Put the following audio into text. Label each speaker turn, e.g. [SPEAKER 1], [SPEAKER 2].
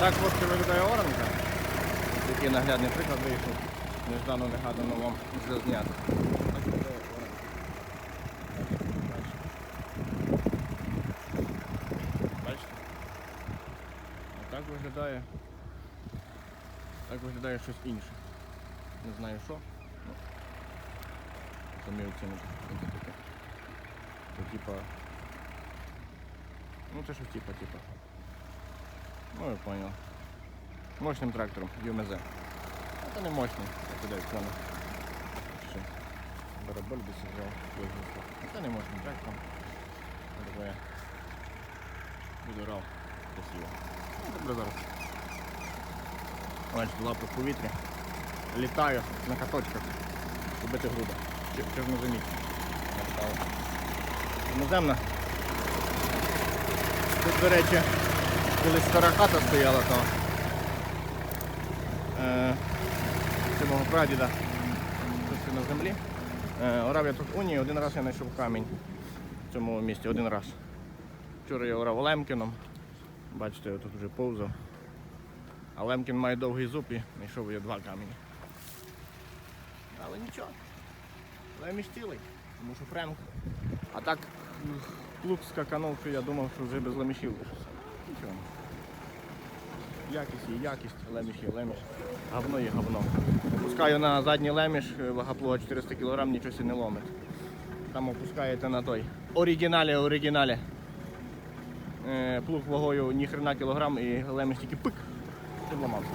[SPEAKER 1] так хлопці виглядає оранка. Такий наглядний приклад вийшов. Неждано негадано вам виглядає оранка. Бачите? Так виглядає. Так виглядає щось інше. Не знаю що. Самі оцінити. Це типа. Ну це щось типа, типа. Ну я понял. Мощним трактором, ЮМЗ. Це не мощний, як туди. Ще бараболь десь взяв. Це не мощним трактором. Добре я буду рав красиво. Ну, добре зараз. Бачите, лапи в повітрі. Літаю на каточках. Убити груда. Чи- Чорноземіт. Іноземна. Тут, до речі, колись стара хата стояла, то е, це мого прадіда на землі. Е, орав я тут уні, один раз я знайшов камінь в цьому місці, один раз. Вчора я орав Лемкіном. Бачите, я тут вже повзав. А Лемкін має довгий зуб і знайшов я два камені. Але нічого. Леміш цілий, тому що Френк. А так плуг скаканув, що я думав, що вже без лемішів лишився. Нічого. Якість є якість, леміш є леміш. Гавно є гавно. Пускаю на задній леміш, е, вага плуга 400 кг, нічого не ломить. Там опускаєте на той. Оригіналі, оригіналі. Е, плуг вагою ні хрена кілограм і леміш тільки пик. І вламався.